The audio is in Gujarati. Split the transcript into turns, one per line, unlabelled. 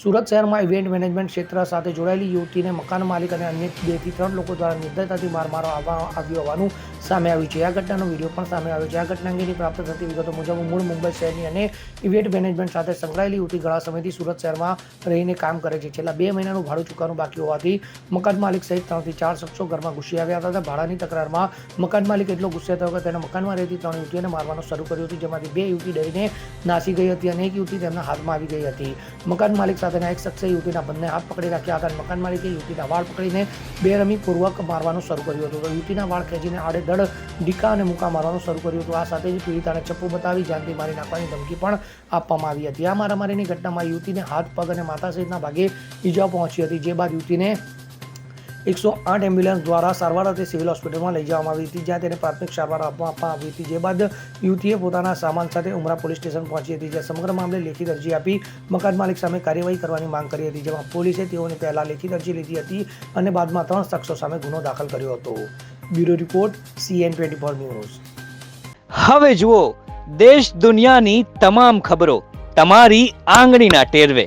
સુરત શહેરમાં ઇવેન્ટ મેનેજમેન્ટ ક્ષેત્ર સાથે જોડાયેલી યુવતીને મકાન માલિક અને અન્ય બેથી ત્રણ લોકો દ્વારા નિર્દયતાથી મારમારો આવ્યો હોવાનું સામે આવ્યું છે. આ ઘટનાનો વીડિયો પણ સામે આવ્યો છે. આ ઘટના અંગેની પ્રાપ્ત થતી વિગતો મુજબ મૂળ મુંબઈ શહેરની અને ઇવેન્ટ મેનેજમેન્ટ સાથે સંકળાયેલી યુવતી ઘણા સમયથી સુરત શહેરમાં રહીને કામ કરે છે. છેલ્લા બે મહિનાનું ભાડું ચૂકવવાનું બાકી હોવાથી મકાન માલિક સહિત ત્રણથી ચાર શખ્સો ઘરમાં ઘૂસી આવ્યા હતા. ભાડાની તકરારમાં મકાન માલિક એટલો ગુસ્સે થયો કે તેને મકાનમાં રહેતી ત્રણ યુવતીઓને મારવાનું શરૂ કર્યું હતું. જેમાંથી બે યુવતી ડરીને નાસી ગઈ હતી અને એક યુવતી તેમના હાથમાં આવી ગઈ હતી. મકાન માલિક સાથેના એક શખ્સે યુવતીના બંને હાથ પકડી રાખ્યા હતા અને મકાન માલિકે યુવતીના વાળ પકડીને બેરમીપૂર્વક મારવાનું શરૂ કર્યું હતું. યુવતીના વાળ ખેંચીને આડેધડ ડીકા અને મુકા મારવાનું શરૂ કર્યું હતું. આ સાથે જ પીડિતાને ચપ્પુ બતાવી જાનથી મારી નાખવાની ધમકી પણ આપવામાં આવી હતી. આ મારામારીની ઘટનામાં યુવતીને હાથ, પગ અને માથા સહિતના ભાગે ઈજા પહોંચી હતી, જે બાદ યુવતીને એકસો આઠ એમ્બ્યુલન્સ દ્વારા સારવાર અર્થે સિવિલ હોસ્પિટલમાં લઈ જવામાં આવી હતી, જ્યાં તેને પ્રાથમિક સારવાર આપવામાં આવી હતી. જે બાદ યુવતીએ પોતાના સામાન સાથે ઉમરા પોલીસ સ્ટેશન પહોંચી હતી, જ્યાં સમગ્ર મામલે લેખિત અરજી આપી મકાન માલિક સામે કાર્યવાહી કરવાની માંગ કરી હતી, જેમાં પોલીસે તેઓને પહેલાં લેખિત અરજી લીધી હતી અને બાદમાં ત્રણ શખ્સો સામે ગુનો દાખલ કર્યો હતો. Bureau report CN twenty four news.
હવે જુઓ, દેશ દુનિયાની તમામ ખબરો, તમારી આંગળીના ટેરવે.